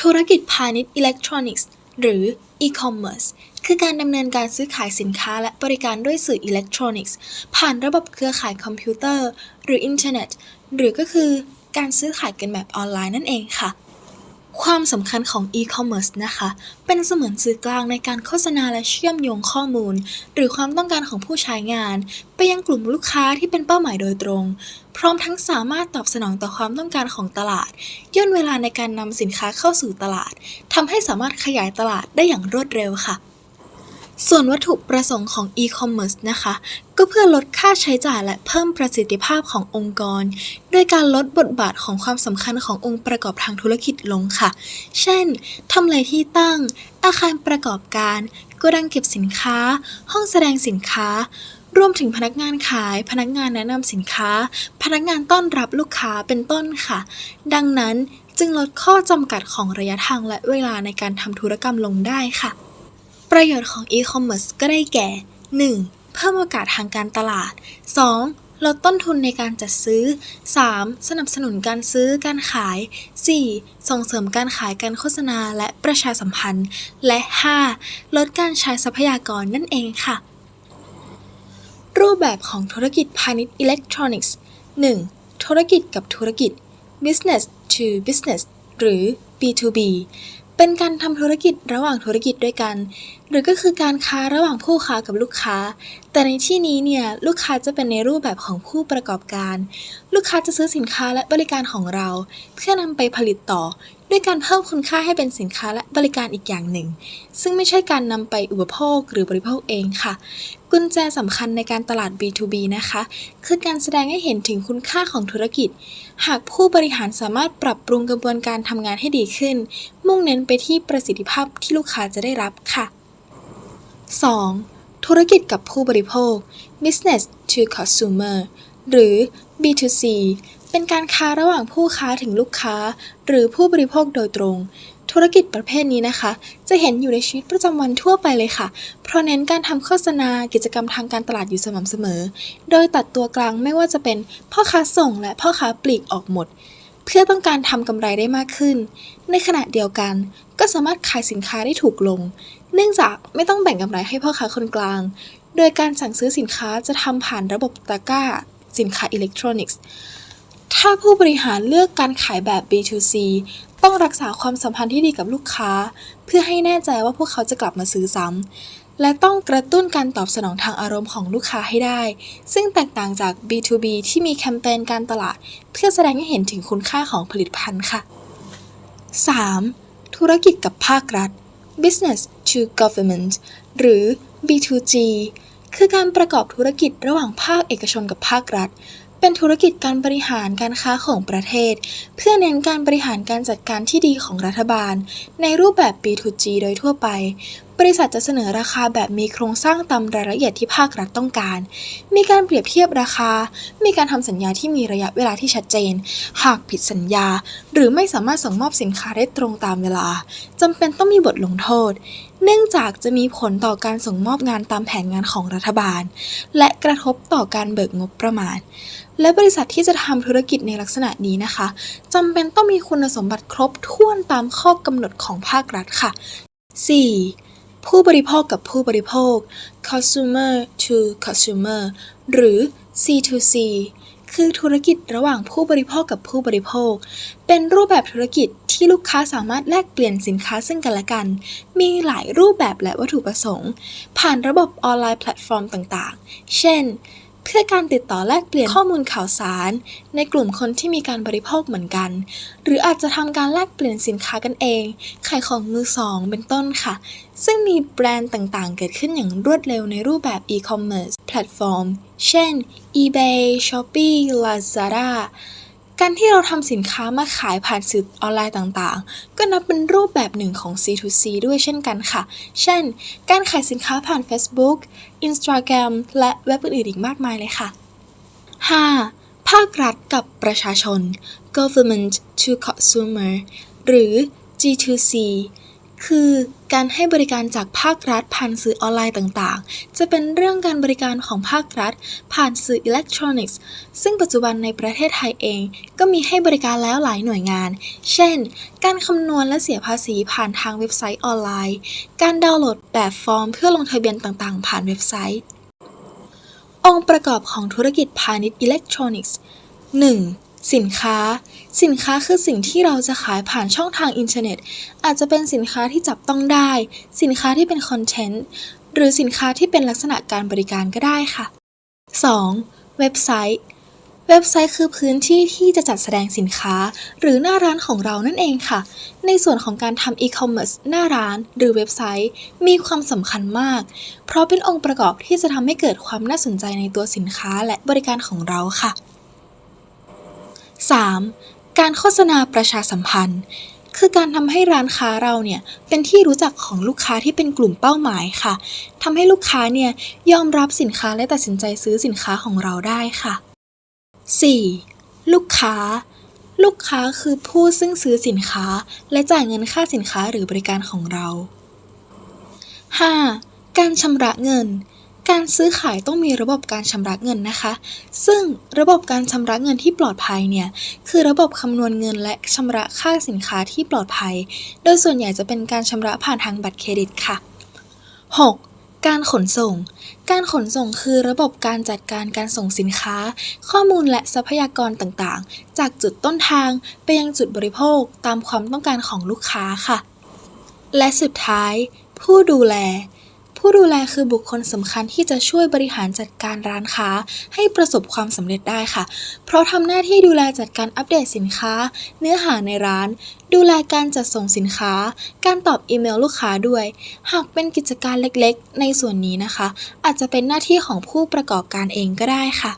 ธุรกิจพาณิชย์อิเล็กทรอนิกส์ หรือ e-commerce คือการดำเนินการซื้อขายสินค้าและบริการด้วยสื่ออิเล็กทรอนิกส์ ผ่านระบบเครือข่ายคอมพิวเตอร์ หรืออินเทอร์เน็ต หรือก็คือการซื้อขายกันแบบออนไลน์นั่นเองค่ะ ความสำคัญของ e-commerce นะคะ เป็นเสมือนสื่อกลางในการโฆษณาและเชื่อมโยงข้อมูล หรือความต้องการของผู้ใช้งาน ไปยังกลุ่มลูกค้าที่เป็นเป้าหมายโดยตรง พร้อมทั้งสามารถตอบสนองต่อความต้องการของตลาด ย่นเวลาในการนำสินค้าเข้าสู่ตลาดทำให้สามารถขยายตลาดได้อย่างรวดเร็วค่ะ ส่วนวัตถุประสงค์ของ e-commerce นะคะ ก็เพื่อลดค่าใช้จ่ายและเพิ่มประสิทธิภาพขององค์กรโดยการลดบทบาทของความสำคัญขององค์ประกอบทางธุรกิจลงค่ะ เช่นทำเลที่ตั้ง อาคารประกอบการกดังเก็บสินค้า ห้องแสดงสินค้ารวมถึงพนักงานขาย พนักงานแนะนำสินค้า พนักงานต้อนรับลูกค้าเป็นต้นค่ะ ดังนั้นจึงลดข้อจำกัดของระยะทางและเวลาในการทำธุรกรรมลงได้ค่ะ ประโยชน์ของ e-commerce ก็ได้แก่ 1. เพิ่มโอกาสทางการตลาด 2. ลดต้นทุนในการจัดซื้อ 3. สนับสนุนการซื้อการขาย 4. ส่งเสริมการขายการโฆษณาและประชาสัมพันธ์ และ 5. ลดการใช้ทรัพยากรนั่นเองค่ะ รูปแบบของธุรกิจพาณิชย์อิเล็กทรอนิกส์ 1. ธุรกิจกับธุรกิจ business to business หรือ B2B เป็นการทำธุรกิจระหว่างธุรกิจด้วยกัน หรือก็คือการค้าระหว่างผู้ค้ากับลูกค้า แต่ในที่นี้เนี่ยลูกค้าจะเป็นในรูปแบบของผู้ประกอบการ ลูกค้าจะซื้อสินค้าและบริการของเรา เพื่อนำไปผลิตต่อ ด้วยการเพิ่มคุณค่าให้เป็นสินค้าและบริการอีกอย่างหนึ่ง ซึ่งไม่ใช่การนำไปอุปโภคหรือบริโภคเองค่ะ กุญแจสำคัญในการตลาด B2B นะคะ คือการแสดงให้เห็นถึงคุณค่าของธุรกิจ หากผู้บริหารสามารถปรับปรุงกระบวนการทำงานให้ดีขึ้น มุ่งเน้นไปที่ประสิทธิภาพที่ลูกค้าจะได้รับค่ะ 2. ธุรกิจกับผู้บริโภค business to consumer หรือ B2C เป็นการค้าระหว่างผู้ค้าถึงลูกค้า หรือผู้บริโภคโดยตรง ธุรกิจประเภทนี้นะคะ จะเห็นอยู่ในชีวิตประจำวันทั่วไปเลยค่ะ เพราะเน้นการทำโฆษณากิจกรรมทางการตลาดอยู่สม่ำเสมอ โดยตัดตัวกลางไม่ว่าจะเป็นพ่อค้าส่งและพ่อค้าปลีกออกหมด เพื่อต้องการทำกำไรได้มากขึ้น ในขณะเดียวกัน ก็สามารถขายสินค้าได้ถูกลง เนื่องจากไม่ต้องแบ่งกำไรให้พ่อค้าคนกลาง โดยการสั่งซื้อสินค้าจะทำผ่านระบบตะกร้า สินค้าอิเล็กทรอนิกส์ ถ้าผู้บริหารเลือกการขายแบบ B2C ต้องรักษาความสัมพันธ์ที่ดีกับลูกค้า เพื่อให้แน่ใจว่าพวกเขาจะกลับมาซื้อซ้ำ และต้องกระตุ้นการตอบสนองทางอารมณ์ของลูกค้าให้ได้ ซึ่งแตกต่างจาก B2B ที่มีแคมเปญการตลาด เพื่อแสดงให้เห็นถึงคุณค่าของผลิตภัณฑ์ค่ะ 3. ธุรกิจกับภาครัฐ business to government หรือ B2G คือการประกอบธุรกิจระหว่างภาคเอกชนกับภาครัฐ เป็นธุรกิจการบริหารการค้าของประเทศ เพื่อเน้นการบริหารการจัดการที่ดีของรัฐบาล ในรูปแบบ B2G โดยทั่วไป บริษัทจะเสนอราคาแบบมีโครงสร้างตามรายละเอียดที่ภาครัฐต้องการ มีการเปรียบเทียบราคา มีการทำสัญญาที่มีระยะเวลาที่ชัดเจน หากผิดสัญญา หรือไม่สามารถส่งมอบสินค้าได้ตรงตามเวลาจำเป็นต้องมีบทลงโทษ เนื่องจากจะมีผลต่อการส่งมอบงานตามแผนงานของรัฐบาล และกระทบต่อการเบิกงบประมาณ และบริษัทที่จะทำธุรกิจในลักษณะนี้นะคะจำเป็นต้องมีคุณสมบัติครบถ้วนตามข้อกำหนดของภาครัฐค่ะ 4. ผู้บริโภคกับผู้บริโภค consumer to consumer หรือ C2C คือธุรกิจระหว่างผู้บริโภคกับผู้บริโภค เป็นรูปแบบธุรกิจที่ลูกค้าสามารถแลกเปลี่ยนสินค้าซึ่งกันและกัน มีหลายรูปแบบและวัตถุประสงค์ ผ่านระบบออนไลน์แพลตฟอร์มต่างๆ เช่น เพื่อการติดต่อแลกเปลี่ยนข้อมูลข่าวสาร ในกลุ่มคนที่มีการบริโภคเหมือนกัน หรืออาจจะทำการแลกเปลี่ยนสินค้ากันเองขายของมือสองเป็นต้นค่ะ ซึ่งมีแบรนด์ต่างๆ เกิดขึ้นอย่างรวดเร็วในรูปแบบอีคอมเมิร์ซแพลตฟอร์ม เช่น eBay Shopee Lazada การที่เราทำสินค้ามาขายผ่านสื่อออนไลน์ต่างๆ ก็นับเป็นรูปแบบหนึ่งของ C2C ด้วยเช่นกันค่ะ เช่น การขายสินค้าผ่าน Facebook Instagram และเว็บอื่นๆอีกมากมายเลยค่ะ 5. ภาครัฐกับประชาชน Government to Consumer หรือ G2C คือการให้บริการจากภาครัฐผ่านสื่อออนไลน์ต่างๆ จะเป็นเรื่องการบริการของภาครัฐ ผ่านสื่ออิเล็กทรอนิกส์ ซึ่งปัจจุบันในประเทศไทยเอง ก็มีให้บริการแล้วหลายหน่วยงาน เช่น การคำนวณและเสียภาษีผ่านทางเว็บไซต์ออนไลน์ การดาวน์โหลดแบบฟอร์มเพื่อลงทะเบียนต่างๆ ผ่านเว็บไซต์ องค์ประกอบของธุรกิจพาณิชย์อิเล็กทรอนิกส์ 1. สินค้า สินค้าคือสิ่งที่เราจะขายผ่านช่องทางอินเทอร์เน็ต อาจจะเป็นสินค้าที่จับต้องได้ สินค้าที่เป็นคอนเทนต์ หรือสินค้าที่เป็นลักษณะการบริการก็ได้ค่ะ 2. เว็บไซต์ เว็บไซต์คือพื้นที่ที่จะจัดแสดงสินค้า หรือหน้าร้านของเรานั่นเองค่ะ ในส่วนของการทำอีคอมเมิร์ซหน้าร้าน หรือเว็บไซต์ มีความสำคัญมาก เพราะเป็นองค์ประกอบที่จะทำให้เกิดความน่าสนใจในตัวสินค้าและบริการของเราค่ะ 3. การโฆษณาประชาสัมพันธ์ คือการทำให้ร้านค้าเราเนี่ยเป็นที่รู้จักของลูกค้าที่เป็นกลุ่มเป้าหมายค่ะทำให้ลูกค้าเนี่ยยอมรับสินค้าและตัดสินใจซื้อสินค้าของเราได้ค่ะ 4. ลูกค้า ลูกค้าคือผู้ซึ่งซื้อสินค้า และจ่ายเงินค่าสินค้าหรือบริการของเรา 5. การชำระเงิน การซื้อขายต้องมีระบบการชำระเงินนะคะ ซึ่งระบบการชำระเงินที่ปลอดภัยเนี่ย คือระบบคำนวณเงินและชำระค่าสินค้าที่ปลอดภัย โดยส่วนใหญ่จะเป็นการชำระผ่านทางบัตรเครดิตค่ะ 6. การขนส่ง การขนส่งคือระบบการจัดการการส่งสินค้า ข้อมูลและทรัพยากรต่างๆ จากจุดต้นทางไปยังจุดบริโภคตามความต้องการของลูกค้าค่ะ และสุดท้าย ผู้ดูแล ผู้ดูแลคือบุคคลสำคัญที่จะช่วยบริหารจัดการร้านค้า ให้ประสบความสำเร็จได้ค่ะ เพราะทำหน้าที่ดูแลจัดการอัปเดตสินค้า เนื้อหาในร้าน ดูแลการจัดส่งสินค้า การตอบอีเมลลูกค้าด้วย หากเป็นกิจการเล็กๆ ในส่วนนี้นะคะ อาจจะเป็นหน้าที่ของผู้ประกอบการเองก็ได้ค่ะ